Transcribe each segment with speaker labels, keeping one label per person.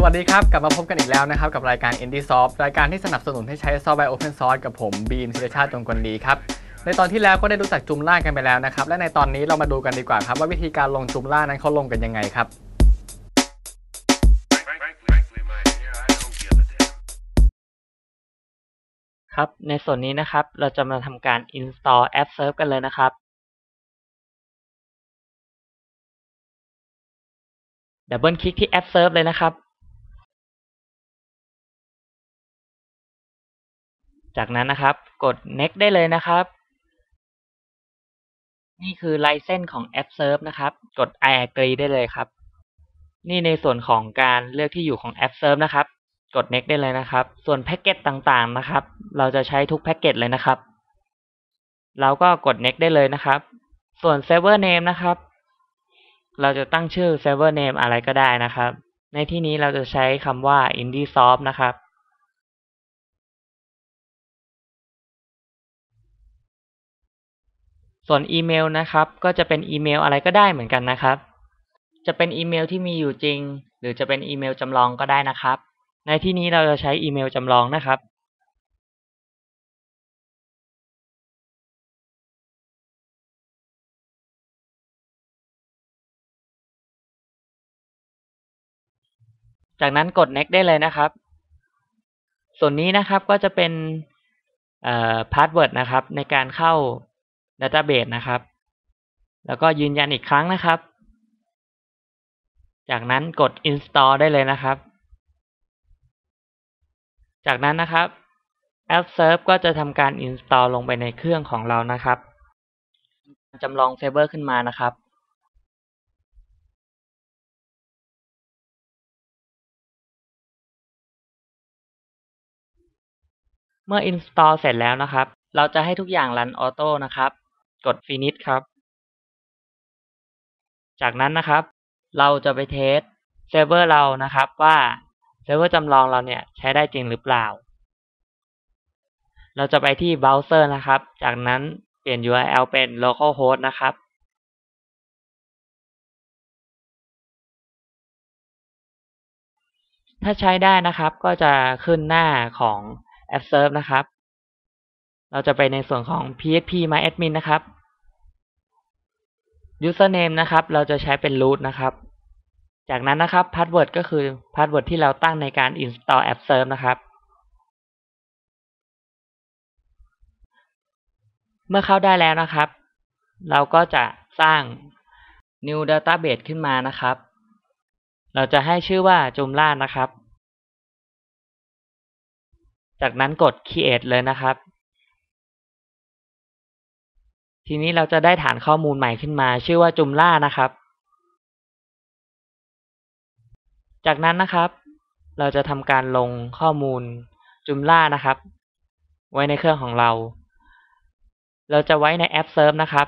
Speaker 1: สวัสดีครับ กลับมาพบกันอีกแล้วนะครับ กับรายการ Indie Soft รายการที่สนับสนุนให้ใช้ซอฟต์แวร์ Open Source กับผมบีมศิริชาติจงกลดีครับ ในตอนที่แล้วก็ได้รู้จักจุมล่ากันไปแล้วนะครับ และในตอนนี้เรามาดูกันดีกว่าครับ ว่าวิธีการลงจุมล่านั้นเขาลงกันยังไงครับ
Speaker 2: ครับ ในส่วนนี้นะครับเราจะมาทำการ install app serve กันเลยนะครับดับเบิลคลิกที่ app serve เลยนะครับ จากนั้นนะครับ กด next ได้เลยนะครับ นี่คือไลเซนของ app serve นะครับ กด I agree ได้เลยครับ นี่ในส่วนของการเลือกที่อยู่ของ app serve นะครับ กด next ได้เลยนะครับ ส่วนแพ็กเกจต่างๆนะครับ เราจะใช้ทุกแพ็กเกจเลยนะครับ เราก็กด next ได้เลยนะครับ ส่วน server name นะครับ เราจะตั้งชื่อ server name อะไรก็ได้นะครับ ในที่นี้เราจะใช้คำว่า indiesoft นะครับ ส่วนอีเมลนะครับ ก็จะเป็นอีเมลอะไรก็ได้เหมือนกันนะครับ จะเป็นอีเมลที่มีอยู่จริง หรือจะเป็นอีเมลจำลองก็ได้นะครับ ในที่นี้เราจะใช้อีเมลจำลองนะครับจากนั้นกด next ได้เลยนะครับ ส่วนนี้นะครับก็จะเป็น password นะครับ ในการเข้า database นะครับ แล้วก็ยืนยันอีกครั้งนะครับ จากนั้นกด install ได้เลยนะครับ จากนั้นนะครับ App Serve ก็จะทำการ install ลงไปในเครื่องของเรานะครับจำลองเซิร์ฟเวอร์ขึ้นมานะครับเมื่อ install เสร็จแล้วนะครับ เราจะให้ทุกอย่างรันออโต้นะครับ กด finish ครับ จากนั้นนะครับ เราจะไปเทสเซิร์ฟเวอร์เรานะครับว่าเซิร์ฟเวอร์จำลองเราเนี่ยใช้ได้จริงหรือเปล่า เราจะไปที่เบราว์เซอร์นะครับ จากนั้นเปลี่ยน URL เป็น localhost นะครับถ้าใช้ได้นะครับก็จะขึ้นหน้าของ App Serve นะครับ เราจะไปในส่วนของ php myadmin นะครับ username นะครับ เราจะใช้เป็น root นะครับ จากนั้นนะครับ password ก็คือ password ที่เราตั้งในการ install app serve นะครับ เมื่อเข้าได้แล้วนะครับ เราก็จะสร้าง new database ขึ้นมานะครับ เราจะให้ชื่อว่าจุมล่านะครับ จากนั้นกด create เลยนะครับ ทีนี้เราจะได้ฐานข้อมูลใหม่ขึ้นมา ชื่อว่าจุมล่านะครับ จากนั้นนะครับ เราจะทำการลงข้อมูลจุมล่านะครับ ไว้ในเครื่องของเรา เราจะไว้ในแอป Serve นะครับ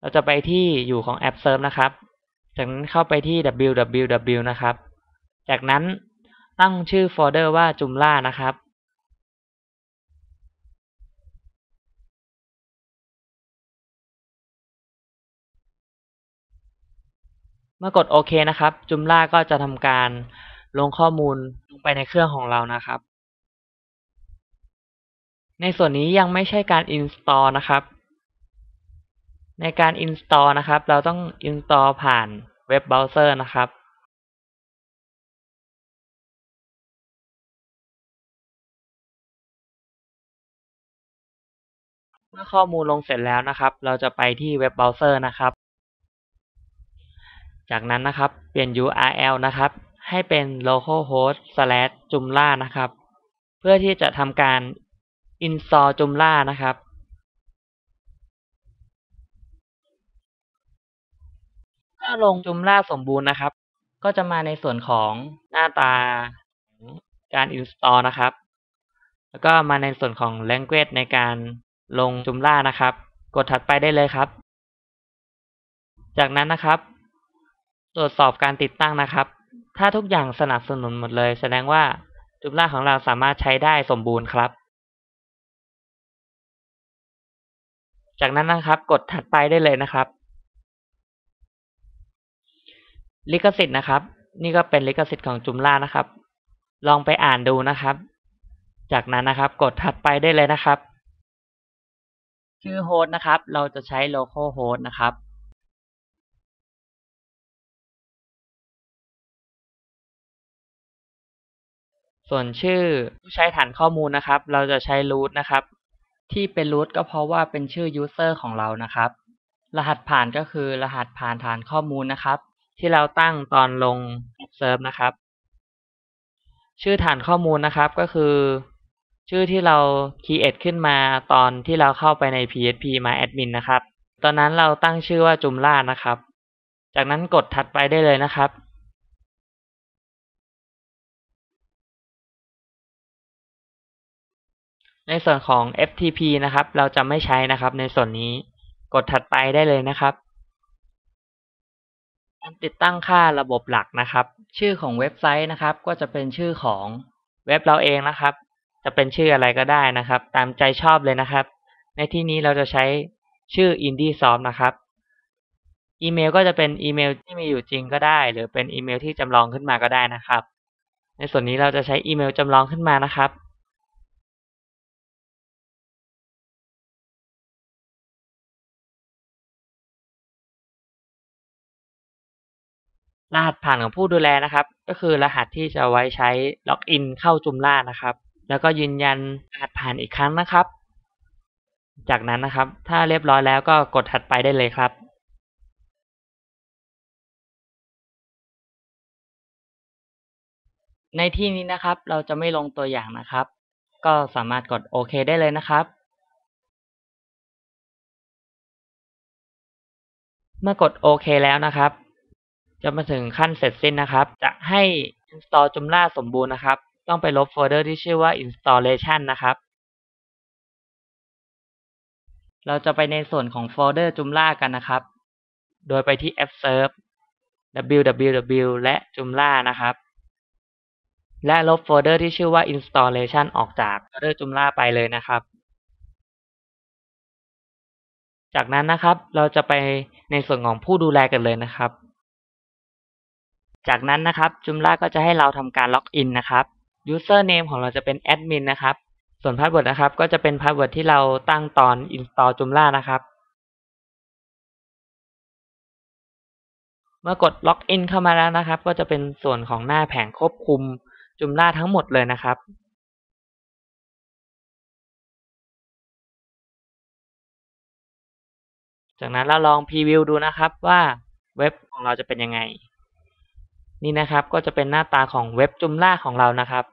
Speaker 2: เราจะไปที่อยู่ของแอป Serve นะครับ จากนั้นเข้าไปที่ www นะครับ จากนั้นตั้งชื่อโฟลเดอร์ว่าจุมล่านะครับ เมื่อกดโอเคนะครับ จุมล่าก็จะทำการลงข้อมูลลงไปในเครื่องของเรานะครับ ในส่วนนี้ยังไม่ใช่การ install นะครับ ในการ install นะครับ เราต้อง install ผ่านเว็บเบราว์เซอร์นะครับเมื่อข้อมูลลงเสร็จแล้วนะครับ เราจะไปที่เว็บเบราว์เซอร์นะครับ จากนั้นนะครับ เปลี่ยน URL นะครับ ให้เป็น localhost slash joomla นะครับ เพื่อที่จะทำการ install joomla นะครับ ถ้าลง joomla สมบูรณ์นะครับ ก็จะมาในส่วนของหน้าตาการ install นะครับ แล้วก็มาในส่วนของ language ในการลง joomla นะครับ กดถัดไปได้เลยครับ จากนั้นนะครับ ตรวจสอบการติดตั้งนะครับ ถ้าทุกอย่างสนับสนุนหมดเลย แสดงว่าจุมล่าของเราสามารถใช้ได้สมบูรณ์ครับ จากนั้นนะครับ กดถัดไปได้เลยนะครับ ลิขสิทธิ์นะครับ นี่ก็เป็นลิขสิทธิ์ของจุมล่านะครับ ลองไปอ่านดูนะครับ จากนั้นนะครับ กดถัดไปได้เลยนะครับ ชื่อโฮสต์นะครับ เราจะใช้ local host นะครับ ส่วนชื่อผู้ใช้ฐานข้อมูลนะครับ เราจะใช้ root นะครับ ที่เป็น root ก็เพราะว่าเป็นชื่อ user ของเรานะครับ รหัสผ่านก็คือรหัสผ่านฐานข้อมูลนะครับ ที่เราตั้งตอนลง serve นะครับ ชื่อฐานข้อมูลนะครับก็คือ ชื่อที่เรา create ขึ้นมาตอนที่เราเข้าไปใน php myadmin นะครับ ตอนนั้นเราตั้งชื่อว่าจุมล่านะครับ จากนั้นกดถัดไปได้เลยนะครับ ในส่วนของ FTP นะครับ เราจะไม่ใช้นะครับ ในส่วนนี้กดถัดไปได้เลยนะครับการติดตั้งค่าระบบหลักนะครับ ชื่อของเว็บไซต์นะครับ ก็จะเป็นชื่อของเว็บเราเองนะครับ จะเป็นชื่ออะไรก็ได้นะครับ ตามใจชอบเลยนะครับ ในที่นี้เราจะใช้ชื่อ IndieSoft นะครับ อีเมลก็จะเป็นอีเมลที่มีอยู่จริงก็ได้ หรือเป็นอีเมลที่จำลองขึ้นมาก็ได้นะครับ ในส่วนนี้เราจะใช้อีเมลจำลองขึ้นมานะครับ รหัสผ่านของผู้ดูแลนะครับ ก็คือรหัสที่จะไว้ใช้ล็อกอินเข้าจุมล่านะครับ แล้วก็ยืนยันรหัสผ่านอีกครั้งนะครับ จากนั้นนะครับ ถ้าเรียบร้อยแล้วก็กดถัดไปได้เลยครับในที่นี้นะครับ เราจะไม่ลงตัวอย่างนะครับ ก็สามารถกดโอเคได้เลยนะครับ เมื่อกดโอเคแล้วนะครับ จะมาถึงขั้นเสร็จสิ้นนะครับ จะให้ install จุมล่าสมบูรณ์นะครับ ต้องไปลบโฟลเดอร์ที่ชื่อว่า installation นะครับ เราจะไปในส่วนของโฟลเดอร์จุมล่ากันนะครับ โดยไปที่ app serve www และ joomla นะครับ และลบโฟลเดอร์ที่ชื่อว่า installation ออกจากโฟลเดอร์ joomla ไปเลยนะครับ จากนั้นนะครับ เราจะไปในส่วนของผู้ดูแลกันเลยนะครับ จากนั้นนะครับ Joomla ก็จะให้เราทำการล็อกอินนะครับ username ของเราจะเป็นแอดมินนะครับ ส่วนพาสเวิร์ดนะครับ ก็จะเป็นพาสเวิร์ดที่เราตั้งตอน install Joomla นะครับ เมื่อกดล็อกอินเข้ามาแล้วนะครับ ก็จะเป็นส่วนของหน้าแผงควบคุม Joomla ทั้งหมดเลยนะครับจากนั้นเราลองพรีวิวดูนะครับว่าเว็บของเราจะเป็นยังไง นี่นะครับก็จะเป็นหน้าตาของเว็บจุมล่าของเรานะครับ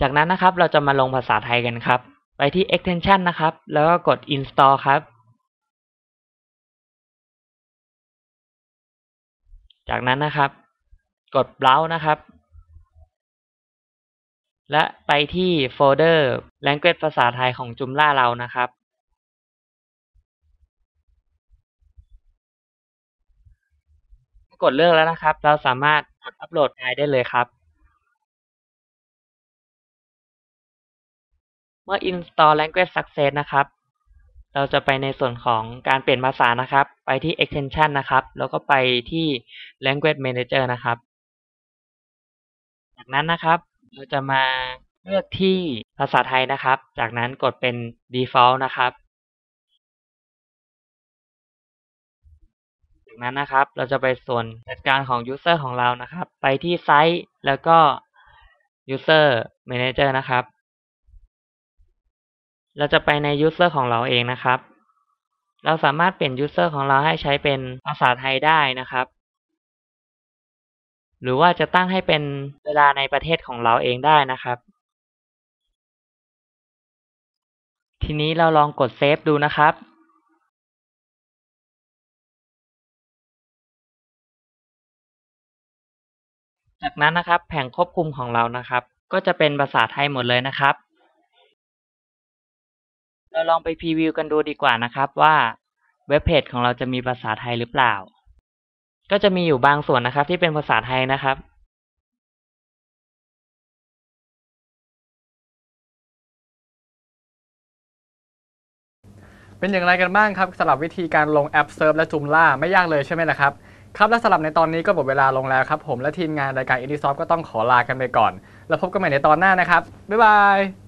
Speaker 2: จากนั้นนะครับเราจะมาลงภาษาไทยกันครับ ไปที่ extension นะครับ แล้วก็กด install ครับ จากนั้นนะครับ กด browse นะครับ และไปที่โฟลเดอร์ language ภาษาไทยของจุมล่าเรานะครับ กดเลือกแล้วนะครับ เราสามารถกดอัปโหลดไฟล์ได้เลยครับ เมื่อ install language success นะครับ เราจะไปในส่วนของการเปลี่ยนภาษานะครับ ไปที่ extension นะครับ แล้วก็ไปที่ language manager นะครับ จากนั้นนะครับ เราจะมาเลือกที่ภาษาไทยนะครับ จากนั้นกดเป็น default นะครับ นั้นนะครับ เราจะไปส่วนจัดการของ user ของเรานะครับ ไปที่ไซต์แล้วก็ user manager นะครับ เราจะไปใน user ของเราเองนะครับ เราสามารถเปลี่ยน user ของเราให้ใช้เป็นภาษาไทยได้นะครับ หรือว่าจะตั้งให้เป็นเวลาในประเทศของเราเองได้นะครับ ทีนี้เราลองกดเซฟดูนะครับ จากนั้นนะครับแผงควบคุมของเรานะครับ ก็จะเป็นภาษาไทยหมดเลยนะครับ เราลองไปพรีวิวกันดูดีกว่านะครับว่าเว็บเพจของเราจะมีภาษาไทยหรือเปล่า ก็จะมีอยู่บางส่วนนะครับ ที่เป็นภาษาไทยนะครับ
Speaker 1: เป็นอย่างไรกันบ้างครับสำหรับวิธีการลงแอปเซิร์ฟและจุมล่าไม่ยากเลยใช่ไหมล่ะครับ ครับและสำหรับในตอนนี้ก็หมดเวลาลงแล้วครับผมและทีมงานรายการ Indie Soft ก็ต้องขอลากันไปก่อน แล้วพบกันใหม่ในตอนหน้านะครับบ๊ายบาย